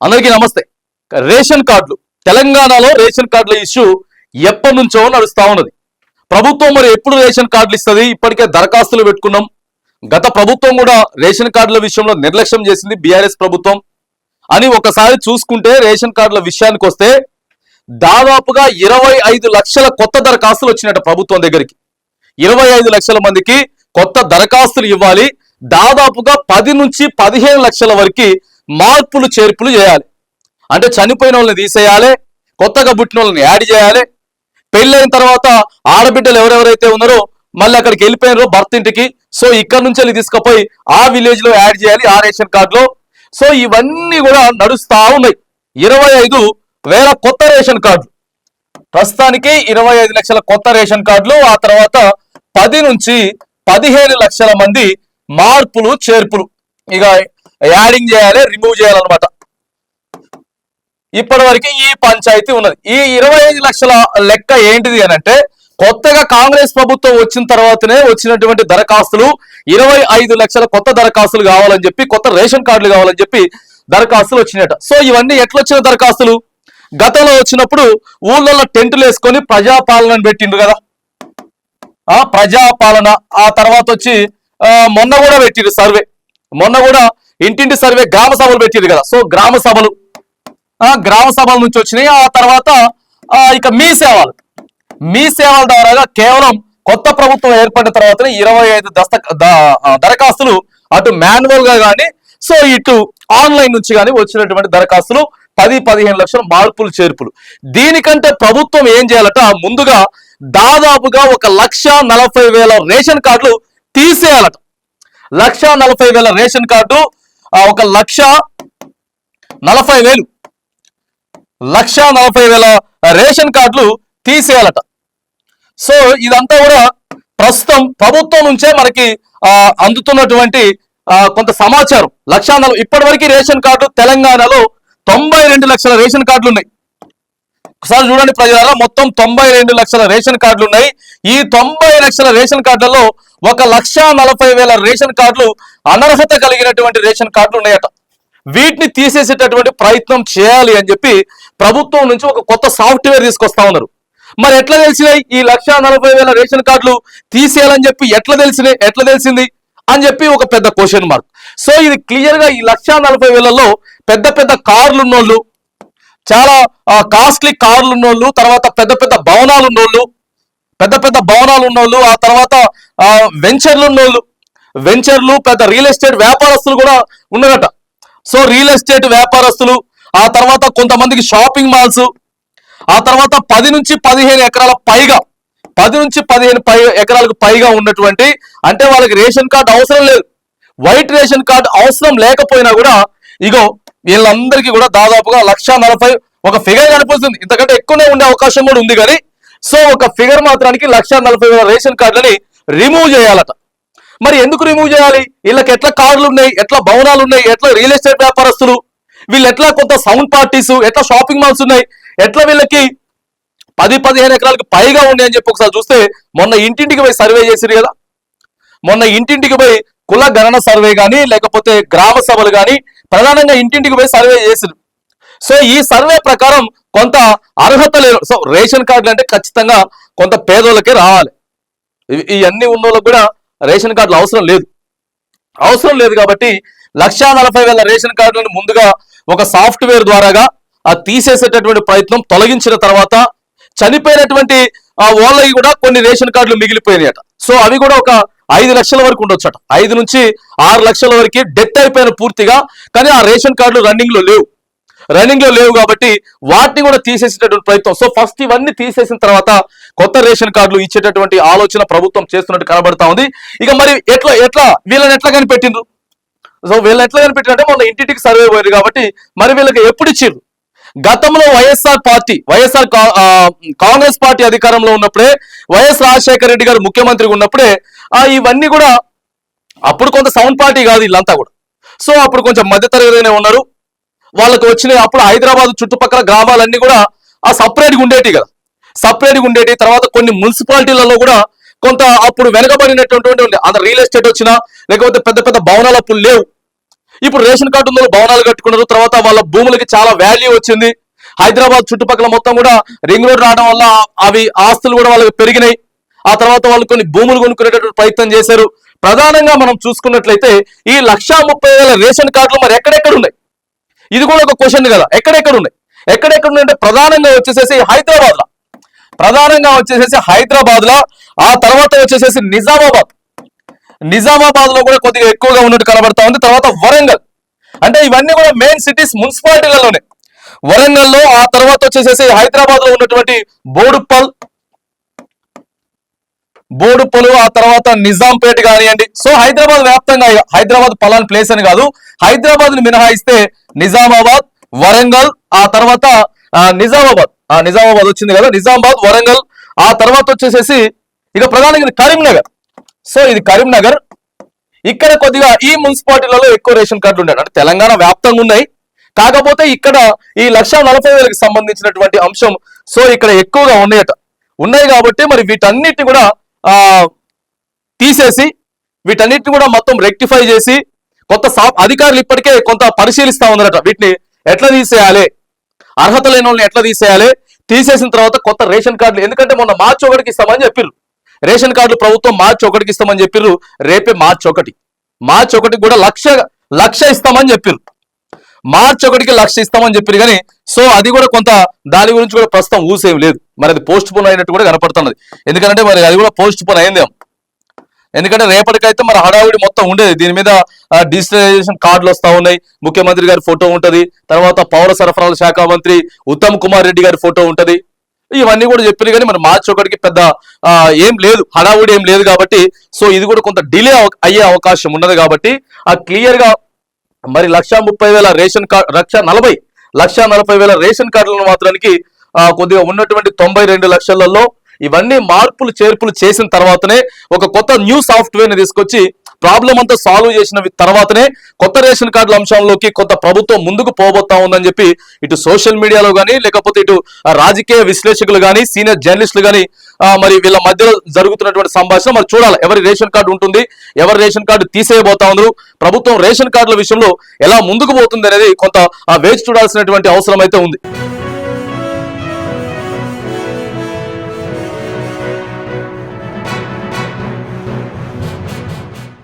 అందరికీ నమస్తే. రేషన్ కార్డులు. తెలంగాణలో రేషన్ కార్డుల ఇష్యూ ఎప్పటి నుంచో నడుస్తూ ఉన్నది. ప్రభుత్వం మరి ఎప్పుడు రేషన్ కార్డులు ఇస్తుంది? ఇప్పటికే దరఖాస్తులు పెట్టుకున్నాం. గత ప్రభుత్వం కూడా రేషన్ కార్డుల విషయంలో నిర్లక్ష్యం చేసింది బీఆర్ఎస్ ప్రభుత్వం. అని ఒకసారి చూసుకుంటే రేషన్ కార్డుల విషయానికి వస్తే దాదాపుగా ఇరవై ఐదు లక్షల కొత్త దరఖాస్తులు వచ్చినట్టు ప్రభుత్వం దగ్గరికి. ఇరవై ఐదు లక్షల మందికి కొత్త దరఖాస్తులు ఇవ్వాలి. దాదాపుగా పది నుంచి పదిహేను లక్షల వరకు మార్పులు చేర్పులు చేయాలి. అంటే చనిపోయిన వాళ్ళని తీసేయాలి కొత్తగా పుట్టిన వాళ్ళని యాడ్ చేయాలి. పెళ్ళైన తర్వాత ఆడబిడ్డలు ఎవరెవరైతే ఉన్నారో మళ్ళీ అక్కడికి వెళ్ళిపోయినారో భర్త ఇంటికి. సో ఇక్కడ నుంచి వెళ్ళి తీసుకుపోయి ఆ విలేజ్లో యాడ్ చేయాలి ఆ రేషన్ కార్డులో. సో ఇవన్నీ కూడా నడుస్తా ఉన్నాయి. ఇరవై ఐదు వేల కొత్త రేషన్ కార్డులు ప్రస్తుతానికి ఇరవై ఐదు లక్షల కొత్త రేషన్ కార్డులు ఆ తర్వాత పది నుంచి పదిహేను లక్షల మంది మార్పులు చేర్పులు. ఇక యాడింగ్ చేయాలి రిమూవ్ చేయాలన్నమాట. ఇప్పటి వరకు ఈ పంచాయతీ ఉన్నది. ఈ ఇరవై ఐదు లక్షల లెక్క ఏంటిది అని అంటే కొత్తగా కాంగ్రెస్ ప్రభుత్వం వచ్చిన తర్వాతనే వచ్చినటువంటి దరఖాస్తులు ఇరవై ఐదు లక్షల కొత్త దరఖాస్తులు కావాలని చెప్పి కొత్త రేషన్ కార్డులు కావాలని చెప్పి దరఖాస్తులు వచ్చినట సో ఇవన్నీ ఎట్లొచ్చిన దరఖాస్తులు? గతంలో వచ్చినప్పుడు ఊళ్ళల్లో టెంటులు వేసుకొని ప్రజాపాలన పెట్టిండ్రు కదా. ఆ ప్రజాపాలన ఆ తర్వాత వచ్చి మొన్న కూడా పెట్టిండ్రు సర్వే. మొన్న కూడా ఇంటింటి సర్వే గ్రామ సభలు పెట్టేది కదా. సో గ్రామ సభలు గ్రామ సభల నుంచి వచ్చినాయి. ఆ తర్వాత ఇక మీ సేవలు మీ సేవల ద్వారా కేవలం కొత్త ప్రభుత్వం ఏర్పడిన తర్వాతనే ఇరవై ఐదు దస్త దరఖాస్తులు అటు మాన్యువల్గా కానీ సో ఇటు ఆన్లైన్ నుంచి కానీ వచ్చినటువంటి దరఖాస్తులు పది పదిహేను లక్షల మార్పులు చేర్పులు. దీనికంటే ప్రభుత్వం ఏం చేయాలట? ముందుగా దాదాపుగా ఒక లక్ష నలభై వేల రేషన్ కార్డులు తీసేయాలట. లక్ష నలభై వేల రేషన్ కార్డు ఒక లక్ష నలభై వేలు. లక్ష నలభై వేల రేషన్ కార్డులు తీసేయాలట. సో ఇదంతా కూడా ప్రస్తుతం ప్రభుత్వం నుంచే మనకి అందుతున్నటువంటి కొంత సమాచారం. లక్ష నలభై ఇప్పటి వరకు రేషన్ కార్డు తెలంగాణలో తొంభై రెండు లక్షల రేషన్ కార్డులు ఉన్నాయి. ఒకసారి చూడండి ప్రజలారా మొత్తం తొంభై రెండు లక్షల రేషన్ కార్డులు ఉన్నాయి. ఈ తొంభై లక్షల రేషన్ కార్డులలో ఒక లక్ష నలభై వేల రేషన్ కార్డులు అనర్హత కలిగినటువంటి రేషన్ కార్డులు ఉన్నాయట. వీటిని తీసేసేటటువంటి ప్రయత్నం చేయాలి అని చెప్పి ప్రభుత్వం నుంచి ఒక కొత్త సాఫ్ట్వేర్ తీసుకొస్తా ఉన్నారు. మరి ఎట్లా తెలిసినాయి? ఈ లక్ష నలభై వేల రేషన్ కార్డులు తీసేయాలని చెప్పి ఎట్లా తెలిసినాయి? ఎట్లా తెలిసింది? అని చెప్పి ఒక పెద్ద క్వశ్చన్ మార్క్. సో ఇది క్లియర్గా ఈ లక్ష నలభై వేలలో పెద్ద పెద్ద కార్లు ఉన్నోళ్ళు చాలా కాస్ట్లీ కార్లు ఉన్నోళ్ళు తర్వాత పెద్ద పెద్ద భవనాలు ఉన్నోళ్ళు పెద్ద పెద్ద భవనాలు ఉన్నోళ్ళు ఆ తర్వాత వెంచర్లు ఉన్నోళ్ళు వెంచర్లు పెద్ద రియల్ ఎస్టేట్ వ్యాపారస్తులు కూడా ఉన్నారట. సో రియల్ ఎస్టేట్ వ్యాపారస్తులు ఆ తర్వాత కొంతమందికి షాపింగ్ మాల్స్ ఆ తర్వాత పది నుంచి పదిహేను ఎకరాల పైగా పది నుంచి పదిహేను పై ఎకరాలకు పైగా ఉన్నటువంటి అంటే వాళ్ళకి రేషన్ కార్డు అవసరం లేదు. వైట్ రేషన్ కార్డు అవసరం లేకపోయినా కూడా ఇగో వీళ్ళందరికీ కూడా దాదాపుగా లక్ష నలభై ఒక ఫిగర్ కనిపిస్తుంది. ఇంతకంటే ఎక్కువనే ఉండే అవకాశం కూడా ఉంది కానీ సో ఒక ఫిగర్ మాత్రానికి లక్ష నలభై వేల రేషన్ కార్డులని రిమూవ్ చేయాలట. మరి ఎందుకు రిమూవ్ చేయాలి? వీళ్ళకి ఎట్లా కార్లు ఉన్నాయి? ఎట్లా భవనాలు ఉన్నాయి? ఎట్లా రియల్ ఎస్టేట్ వ్యాపారస్తులు? వీళ్ళు ఎట్లా కొంత సౌండ్ పార్టీస్ ఎట్లా షాపింగ్ మాల్స్ ఉన్నాయి? ఎట్లా వీళ్ళకి పది పదిహేను ఎకరాలకు పైగా ఉన్నాయి అని చెప్పి ఒకసారి చూస్తే మొన్న ఇంటింటికి పోయి సర్వే చేసిరు కదా? మొన్న ఇంటింటికి పోయి కుల గణన సర్వే కానీ లేకపోతే గ్రామ సభలు కానీ ప్రధానంగా ఇంటింటికి పోయి సర్వే చేసింది సో ఈ సర్వే ప్రకారం కొంత అర్హత లేదు సో రేషన్ కార్డులు అంటే ఖచ్చితంగా కొంత పేదోళ్ళకే రావాలి. ఇవన్నీ ఉన్న వాళ్ళకి కూడా రేషన్ కార్డులు అవసరం లేదు. అవసరం లేదు కాబట్టి లక్షా నలభై వేల రేషన్ కార్డులను ముందుగా ఒక సాఫ్ట్వేర్ ద్వారాగా ఆ తీసేసేటటువంటి ప్రయత్నం తొలగించిన తర్వాత చనిపోయినటువంటి ఆ వాళ్ళకి కూడా కొన్ని రేషన్ కార్డులు మిగిలిపోయినాయట. సో అవి కూడా ఒక ఐదు లక్షల వరకు ఉండొచ్చట. ఐదు నుంచి ఆరు లక్షల వరకు డెత్ అయిపోయిన పూర్తిగా కానీ ఆ రేషన్ కార్డులు రన్నింగ్లో లేవు. రన్నింగ్లో లేవు కాబట్టి వాటిని కూడా తీసేసేటటువంటి ప్రయత్నం. సో ఫస్ట్ ఇవన్నీ తీసేసిన తర్వాత కొత్త రేషన్ కార్డులు ఇచ్చేటటువంటి ఆలోచన ప్రభుత్వం చేస్తున్నట్టు కనబడతా ఉంది. ఇక మరి ఎట్లా ఎట్లా? వీళ్ళని ఎట్లా కనిపెట్టిండ్రు? సో వీళ్ళని ఎట్లా కనిపెట్టిందంటే మొన్న ఇంటింటికి సర్వే పోయారు కాబట్టి మరి వీళ్ళకి ఎప్పుడు ఇచ్చిర్రు? గతంలో వైఎస్ఆర్ పార్టీ వైఎస్ఆర్ కా- కాంగ్రెస్ పార్టీ అధికారంలో ఉన్నప్పుడే వైఎస్ రాజశేఖర రెడ్డి గారు ముఖ్యమంత్రిగా ఉన్నప్పుడే ఆ ఇవన్నీ కూడా అప్పుడు కొంత సౌండ్ పార్టీ కాదు వీళ్ళంతా కూడా. సో అప్పుడు కొంచెం మధ్యతరగతిగానే ఉన్నారు. వాళ్ళకి వచ్చిన అప్పుడు హైదరాబాద్ చుట్టుపక్కల గ్రామాలన్నీ కూడా ఆ సపరేట్గా ఉండేటి కదా. సపరేట్గా ఉండేటి తర్వాత కొన్ని మున్సిపాలిటీలలో కూడా కొంత అప్పుడు వెనకబడినటువంటి ఉండే అంత రియల్ ఎస్టేట్ వచ్చినా లేకపోతే పెద్ద పెద్ద భవనాలు అప్పుడు లేవు. ఇప్పుడు రేషన్ కార్డు ఉన్న భవనాలు కట్టుకున్నారు తర్వాత వాళ్ళ భూములకి చాలా వాల్యూ వచ్చింది. హైదరాబాద్ చుట్టుపక్కల మొత్తం కూడా రింగ్ రోడ్ రావడం వల్ల అవి ఆస్తులు కూడా వాళ్ళకి పెరిగినాయి. ఆ తర్వాత వాళ్ళు కొన్ని భూములు కొనుక్కునేటటువంటి ప్రయత్నం చేశారు. ప్రధానంగా మనం చూసుకున్నట్లయితే ఈ లక్షా ముప్పై వేల రేషన్ కార్డులు మరి ఎక్కడెక్కడ ఉన్నాయి? ఇది కూడా ఒక క్వశ్చన్ కదా. ఎక్కడెక్కడ ఉన్నాయి? ఎక్కడెక్కడ ఉన్నాయంటే ప్రధానంగా వచ్చేసేసి హైదరాబాద్లో ప్రధానంగా వచ్చేసేసి హైదరాబాద్లో ఆ తర్వాత వచ్చేసేసి నిజామాబాద్. నిజామాబాద్లో కూడా కొద్దిగా ఎక్కువగా ఉన్నట్టు కనబడతా ఉంది. తర్వాత వరంగల్. అంటే ఇవన్నీ కూడా మెయిన్ సిటీస్ మున్సిపాలిటీలలోనే. వరంగల్లో ఆ తర్వాత వచ్చేసేసి హైదరాబాద్లో ఉన్నటువంటి బోడుప్పల్. బోడుప్పలు ఆ తర్వాత నిజాంపేట కానివ్వండి. సో హైదరాబాద్ వ్యాప్తంగా హైదరాబాద్ పలాన్ ప్లేస్ అని కాదు. హైదరాబాద్ని మినహాయిస్తే నిజామాబాద్ వరంగల్ ఆ తర్వాత నిజామాబాద్. ఆ నిజామాబాద్ వచ్చింది కదా నిజామాబాద్ వరంగల్. ఆ తర్వాత వచ్చేసేసి ఇక ప్రధానంగా కరీంనగర్. సో ఇది కరీంనగర్. ఇక్కడ కొద్దిగా ఈ మున్సిపాలిటీలలో ఎక్కువ రేషన్ కార్డులు ఉన్నాయి అంటే తెలంగాణ వ్యాప్తంగా ఉన్నాయి. కాకపోతే ఇక్కడ ఈ లక్ష నలభై వేలకు సంబంధించినటువంటి అంశం సో ఇక్కడ ఎక్కువగా ఉన్నాయట ఉన్నాయి కాబట్టి మరి వీటన్నిటిని కూడా ఆ తీసేసి వీటన్నిటిని కూడా మొత్తం రెక్టిఫై చేసి కొత్త అధికారులు ఇప్పటికే కొంత పరిశీలిస్తా ఉన్నారట. వీటిని ఎట్లా తీసేయాలి? అర్హత లేని వాళ్ళని ఎట్లా తీసేయాలి? తీసేసిన తర్వాత కొత్త రేషన్ కార్డులు ఎందుకంటే మొన్న మార్చి ఒకటికి ఇస్తామని చెప్పారు రేషన్ కార్డులు ప్రభుత్వం మార్చి ఒకటికి ఇస్తామని చెప్పిర్రు. రేపే మార్చి ఒకటి. మార్చి ఒకటికి కూడా లక్ష లక్ష ఇస్తామని చెప్పిర్రు. మార్చి ఒకటికి లక్ష ఇస్తామని చెప్పారు కానీ సో అది కూడా కొంత దాని గురించి కూడా ప్రస్తుతం ఊసేం లేదు. మరి అది పోస్ట్ పోన్ అయినట్టు కూడా కనపడుతున్నది. ఎందుకంటే మరి అది కూడా పోస్ట్ పోన్ అయిందేమో. ఎందుకంటే రేపటికైతే మరి హడావిడి మొత్తం ఉండేది. దీని మీద డిజిటలైజేషన్ కార్డులు వస్తూ ఉన్నాయి. ముఖ్యమంత్రి గారి ఫోటో ఉంటుంది. తర్వాత పౌర సరఫరాల శాఖ మంత్రి ఉత్తమ్ కుమార్ రెడ్డి గారి ఫోటో ఉంటుంది. ఇవన్నీ కూడా చెప్పారు కానీ మరి మార్చి ఒకటికి పెద్ద ఏం లేదు హడావుడి ఏం లేదు కాబట్టి సో ఇది కూడా కొంత డిలే అయ్యే అవకాశం ఉన్నది కాబట్టి ఆ క్లియర్గా మరి లక్ష ముప్పై వేల రేషన్ కార్డు లక్ష నలభై లక్ష నలభై వేల రేషన్ కార్డులను మాత్రానికి కొద్దిగా ఉన్నటువంటి తొంభై రెండు లక్షలలో ఇవన్నీ మార్పులు చేర్పులు చేసిన తర్వాతనే ఒక కొత్త న్యూ సాఫ్ట్వేర్ని తీసుకొచ్చి ప్రాబ్లం అంతా సాల్వ్ చేసిన తర్వాతనే కొత్త రేషన్ కార్డుల అంశంలోకి కొత్త ప్రభుత్వం ముందుకు పోబోతా ఉందని చెప్పి ఇటు సోషల్ మీడియాలో కానీ లేకపోతే ఇటు రాజకీయ విశ్లేషకులు కానీ సీనియర్ జర్నలిస్టులు కానీ మరి వీళ్ళ మధ్యలో జరుగుతున్నటువంటి సంభాషణ మరి చూడాలి. ఎవరి రేషన్ కార్డు ఉంటుంది ఎవరి రేషన్ కార్డు తీసేయబోతా ఉన్నారు ప్రభుత్వం రేషన్ కార్డుల విషయంలో ఎలా ముందుకు పోతుంది అనేది కొంత వేచి చూడాల్సినటువంటి అవసరం అయితే ఉంది.